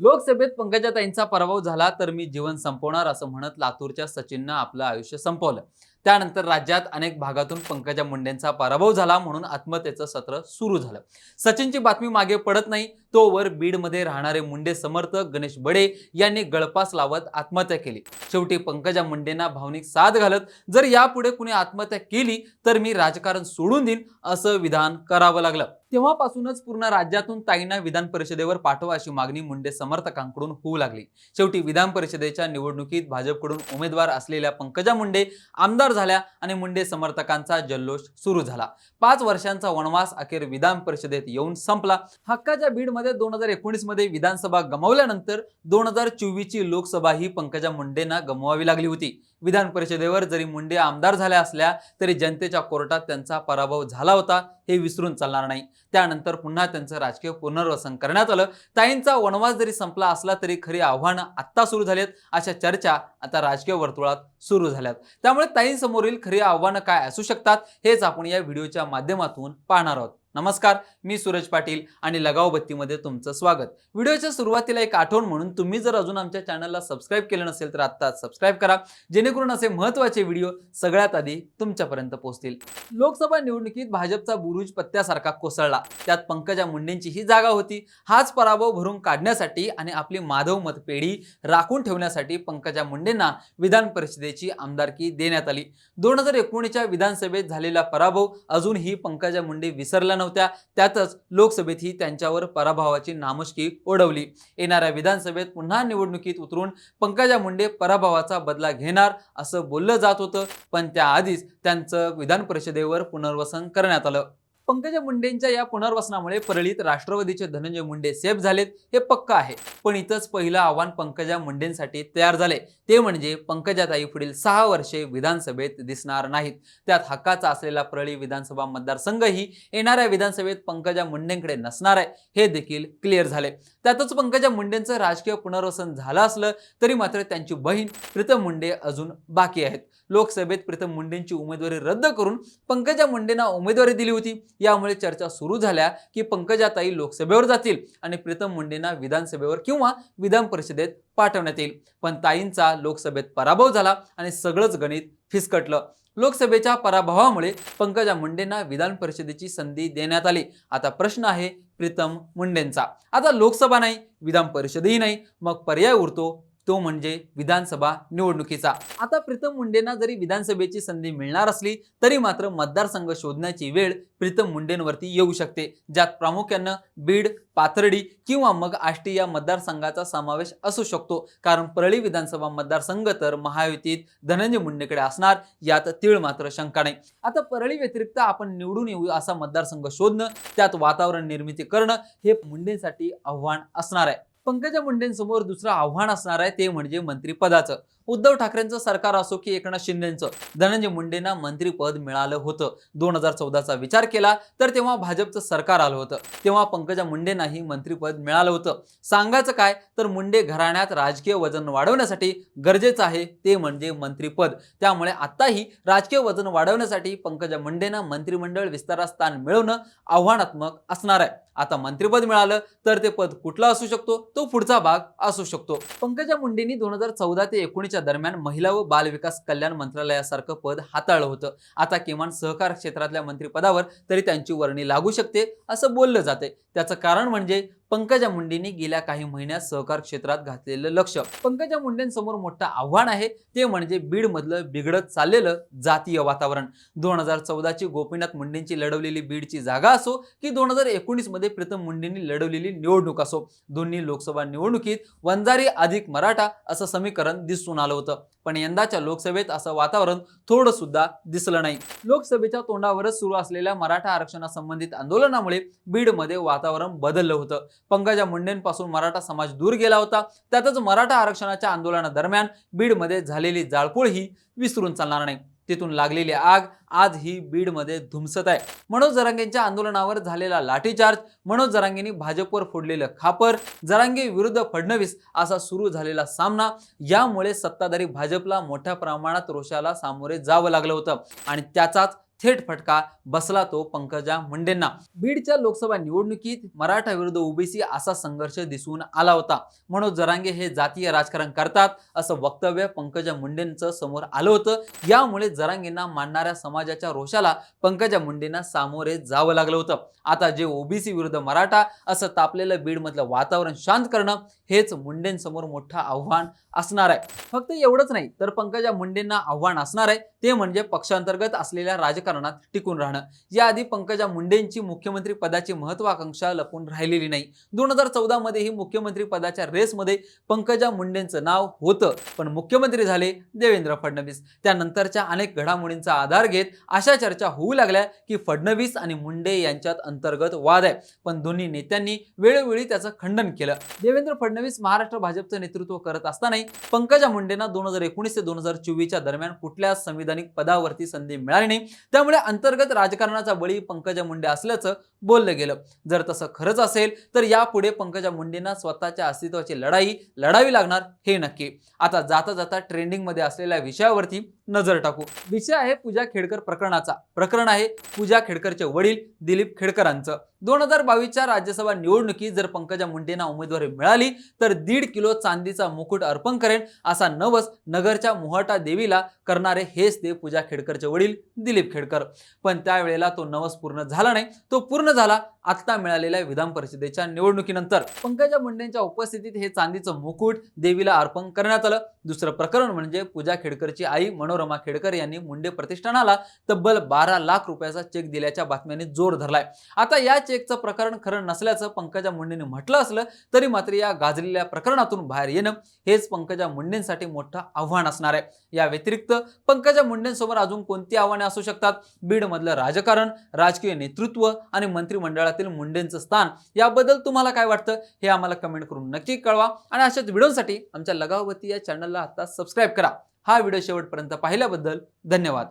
लोकसभेत पंकजाताईंचा पराभव झाला तर मी जीवन संपवणार असं म्हणत लातूरच्या सचिननं आपलं आयुष्य संपवलं. त्यानंतर राज्यात अनेक भागातून पंकजा मुंडेंचा पराभव झाला म्हणून आत्महत्येचं सत्र सुरू झालं. सचिनची बातमी मागे पडत नाही तोवर बीडमध्ये राहणारे मुंडे समर्थक गणेश बडे यांनी गळपास लावत आत्महत्या केली. शेवटी पंकजा मुंडेंना भावनिक साथ घालत जर यापुढे कुणी आत्महत्या केली तर मी राजकारण सोडून देईन असं विधान करावं लागलं. तेव्हापासूनच पूर्ण राज्यातून ताईंना विधान परिषदेवर पाठवा अशी मागणी मुंडे समर्थकांकडून होऊ लागली. शेवटी विधान परिषदेच्या निवडणुकीत भाजपकडून उमेदवार असलेल्या पंकजा मुंडे आमदार झाल्या आणि मुंडे समर्थकांचा जल्लोष सुरू झाला. पाच वर्षांचा वनवास अखेर विधान परिषदेत येऊन संपला. हक्काच्या बीडमध्ये दोन हजार एकोणीसमध्ये विधानसभा गमावल्यानंतर दोन हजार चोवीसची लोकसभा ही पंकजा मुंडेंना गमवावी लागली होती. विधान परिषदेवर जरी मुंडे आमदार झाल्या असल्या तरी जनतेच्या कोर्टात त्यांचा पराभव झाला होता हे विसरून चालणार नाही. त्यानंतर पुन्हा त्यांचं राजकीय पुनर्वसन करण्यात आलं. ताईंचा वनवास जरी संपला असला तरी खरी आव्हानं आत्ता सुरू झालीत अशा चर्चा आता राजकीय वर्तुळात सुरू झाल्यात. त्यामुळे ताईंसमोरील खरी आव्हानं काय असू शकतात हेच आपण या व्हिडिओच्या माध्यमातून पाहणार आहोत. नमस्कार मी सूरज पाटील आणि लगाव बत्तीमध्ये तुमचं स्वागत. व्हिडिओच्या सुरुवातीला एक आठवण म्हणून तुम्ही जर अजून आमच्या चॅनलला सबस्क्राईब केलं नसेल तर आत्ता सबस्क्राईब करा जेणेकरून असे महत्त्वाचे व्हिडिओ सगळ्यात आधी तुमच्यापर्यंत पोहोचतील. लोकसभा निवडणुकीत भाजपचा बुरुज पत्त्यासारखा कोसळला. त्यात पंकजा मुंडेंची ही जागा होती. हाच पराभव भरून काढण्यासाठी आणि आपली माधव मतपेढी राखून ठेवण्यासाठी पंकजा मुंडेंना विधान परिषदेची आमदारकी देण्यात आली. दोन हजार एकोणीसच्या विधानसभेत झालेला पराभव अजूनही पंकजा मुंडे विसरला नव्हत्या. त्यातच लोकसभेतही त्यांच्यावर पराभवाची नामुष्की ओढवली. येणाऱ्या विधानसभेत पुन्हा निवडणुकीत उतरून पंकजा मुंडे पराभवाचा बदला घेणार असं बोललं जात होतं. पण त्याआधीच त्यांचं विधान परिषदेवर पुनर्वसन करण्यात आलं. पंकजा मुंडेंच्या या पुनर्वसनामुळे परळीत राष्ट्रवादीचे धनंजय मुंडे सेफ झालेत हे पक्क आहे. पण इथंच पहिलं आव्हान पंकजा मुंडेंसाठी तयार झाले ते म्हणजे पंकजाताई पुढील सहा वर्षे विधानसभेत दिसणार नाहीत. त्यात हक्काचा असलेला परळी विधानसभा मतदारसंघही येणाऱ्या विधानसभेत पंकजा मुंडेंकडे नसणार आहे हे देखील क्लिअर झाले त्यातच पंकजा मुंडेंचं राजकीय पुनर्वसन झालं असलं तरी मात्र त्यांची बहीण प्रीतम मुंडे अजून बाकी आहेत. लोकसभेत प्रीतम मुंडेंची उमेदवारी रद्द करून पंकजा मुंडेंना उमेदवारी दिली होती. यामुळे चर्चा सुरू झाल्या की पंकजाताई लोकसभेवर जातील आणि प्रीतम मुंडेंना विधानसभेवर किंवा विधान परिषदेत पाठवण्यात येईल. पण ताईंचा लोकसभेत पराभव झाला आणि सगळंच गणित फिसकटलं. लोकसभेच्या पराभवामुळे पंकजा मुंडेंना विधान परिषदेची संधी देण्यात आली. आता प्रश्न आहे प्रीतम मुंडेंचा. आता लोकसभा नाही विधान परिषदही नाही. मग पर्याय उरतो तो म्हणजे विधानसभा निवडणुकीचा. आता प्रीतम मुंडेंना जरी विधानसभेची संधी मिळणार असली तरी मात्र मतदारसंघ शोधण्याची वेळ प्रीतम मुंडेंवरती येऊ शकते. ज्यात प्रामुख्यानं बीड पाथर्डी किंवा मग आष्टी या मतदारसंघाचा समावेश असू शकतो. कारण परळी विधानसभा मतदारसंघ तर महायुतीत धनंजय मुंडेकडे असणार यात तीळ मात्र शंका नाही. आता परळी व्यतिरिक्त आपण निवडून येऊ असा मतदारसंघ शोधणं त्यात वातावरण निर्मिती करणं हे मुंडेंसाठी आव्हान असणार आहे. पंकजा मुंडेंसमोर दुसरं आव्हान असणार आहे ते म्हणजे मंत्रिपदाचं. उद्धव ठाकरेंचं सरकार असो की एकनाथ शिंदेचं धनंजय मुंडेंना मंत्रिपद मिळालं होतं. दोन हजार चौदाचा विचार केला तर तेव्हा भाजपचं सरकार आलं होतं. तेव्हा पंकजा मुंडेंनाही मंत्रिपद मिळालं होतं. सांगायचं काय तर मुंडे घराण्यात राजकीय वजन वाढवण्यासाठी गरजेचं आहे ते म्हणजे मंत्रिपद. त्यामुळे आत्ताही राजकीय वजन वाढवण्यासाठी पंकजा मुंडेंना मंत्रिमंडळ विस्तारात स्थान मिळवणं आव्हानात्मक असणार आहे. आता मंत्रिपद मिळालं तर ते पद कुठलं असू शकतो? तो पुढचा भाग असू शकतो. पंकजा मुंडेंनी दोन हजार चौदा ते एकोणीस एकोणीसच्या दरम्यान महिला व बाल विकास कल्याण मंत्रालयासारखं पद हाताळलं होतं. आता किमान सहकार क्षेत्रातल्या मंत्रिपदावर तरी त्यांची वर्णी लागू शकते असं बोललं जाते त्याचं कारण म्हणजे पंकजा मुंडेंनी गेल्या काही महिन्यात सहकार क्षेत्रात घातलेलं लक्ष. पंकजा मुंडेंसमोर मोठं आव्हान आहे. ते म्हणजे बीडमधलं बिघडत चाललेलं जातीय वातावरण. दोन हजार चौदाची गोपीनाथ मुंडेंची लढवलेली बीडची जागा असो की दोन हजार एकोणीसमध्ये प्रीतम मुंडेंनी लढवलेली निवडणूक असो. दोन्ही लोकसभा निवडणुकीत वंजारी अधिक मराठा असं समीकरण दिसून आलं होतं. पण यंदाच्या लोकसभेत असं वातावरण थोडं सुद्धा दिसलं नाही. लोकसभेच्या तोंडावरच सुरू असलेल्या मराठा आरक्षणासंबंधित आंदोलनामुळे बीडमध्ये वातावरण बदललं होतं. पंकजा मुंडेंपासून मराठा समाज दूर गेला होता. त्यातच मराठा आरक्षणाच्या आंदोलनादरम्यान बीडमध्ये झालेली जाळपोळ ही विसरून चालणार नाही. तिथून लागलेली आग आज ही बीडमध्ये धुमसत आहे. मनोज जरांगेंच्या आंदोलनावर झालेला लाठीचार्ज मनोज जरांगेंनी भाजपवर फोडलेलं खापर जरांगे विरुद्ध फडणवीस असा सुरू झालेला सामना यामुळे सत्ताधारी भाजपला मोठ्या प्रमाणात रोषाला सामोरे जावं लागलं होतं. आणि त्याचाच थेट फटका बसला तो पंकजा मुंडेंना. बीडच्या लोकसभा निवडणुकीत मराठा विरुद्ध ओबीसी असा संघर्ष दिसून आला होता. मनोज जरांगे हे जातीय राजकारण करतात असं वक्तव्य पंकजा मुंडेंचं समोर आलं होतं. यामुळे जरांगेंना मानणाऱ्या समाजाच्या रोषाला पंकजा मुंडेंना सामोरे जावं लागलं होतं. आता जे ओबीसी विरुद्ध मराठा असं तापलेलं बीडमधलं वातावरण शांत करणं हेच मुंडेंसमोर मोठं आव्हान असणार आहे. फक्त एवढंच नाही तर पंकजा मुंडेंना आव्हान असणार आहे. ते म्हणजे पक्षांतर्गत असलेल्या राजकारण राजकारणात टिकून राहणं. याआधी पंकजा मुंडेंची मुख्यमंत्री पदाची महत्वाकांक्षा लपून राहिलेली नाही. दोन हजार चौदा ही मुख्यमंत्री पदाच्या रेसमध्ये पंकजा मुंडेंचं नाव होतं पण मुख्यमंत्री झाले देवेंद्र फडणवीस. त्यानंतरच्या अनेक घडामोडींचा आधार घेत अशा चर्चा होऊ लागल्या की फडणवीस आणि मुंडे यांच्यात अंतर्गत वाद आहे. पण दोन्ही नेत्यांनी वेळोवेळी त्याचं खंडन केलं. देवेंद्र फडणवीस महाराष्ट्र भाजपचं नेतृत्व करत असतानाही पंकजा मुंडेंना दोन हजार एकोणीस ते दोन हजार चोवीसच्या दरम्यान कुठल्याच संविधानिक पदावरती संधी मिळाली नाही. त्यामुळे अंतर्गत राजकारणाचा बळी पंकजा मुंडे असल्याचं बोललं गेलं. जर तसं खरंच असेल तर यापुढे पंकजा मुंडेंना स्वतःच्या अस्तित्वाची लढाई लढावी लागणार हे नक्की. आता जाता जाता ट्रेंडिंगमध्ये असलेल्या विषयावरती नजर टाकू. विषय आहे पूजा खेडकर प्रकरणाचा. प्रकरण आहे पूजा खेडकरचे वडील दिलीप खेडकरांचं. दोन हजार बावीसच्या राज्यसभा निवडणुकीत जर पंकजा मुंडेंना उमेदवारी मिळाली तर दीड किलो चांदीचा मुकुट अर्पण करेन असा नवस नगरच्या मोहटा देवीला करणारे हेच ते पूजा खेडकरचे वडील दिलीप खेडकर. पण त्यावेळेला तो नवस पूर्ण झाला नाही. तो पूर्ण झाला आत्ता मिळालेल्या विधान परिषदेच्या निवडणुकीनंतर पंकजा मुंडेंच्या उपस्थितीत हे चांदीचं मुकुट देवीला अर्पण करण्यात आलं. दुसरं प्रकरण म्हणजे पूजा खेडकरची आई मनोरमा खेडकर यांनी मुंडे प्रतिष्ठानाला तब्बल बारा लाख रुपयाचा चेक दिल्याच्या बातम्यांनी जोर धरलाय. आता या चेकचं प्रकरण खरं नसल्याचं पंकजा मुंडेंनी म्हटलं असलं तरी मात्र या गाजलेल्या प्रकरणातून बाहेर येणं हेच पंकजा मुंडेंसाठी मोठं आव्हान असणार आहे. या व्यतिरिक्त पंकजा मुंडेंसमोर अजून कोणती आव्हाने असू शकतात? बीडमधलं राजकारण राजकीय नेतृत्व आणि मंत्रिमंडळातील मुंडेंचं स्थान. याबद्दल तुम्हाला काय वाटतं? हे आम्हाला कमेंट करून नक्की कळवा. आणि अशाच व्हिडिओसाठी आमच्या लगावती या चॅनलला आता सबस्क्राईब करा. हा व्हिडिओ शेवटपर्यंत पाहिल्याबद्दल धन्यवाद.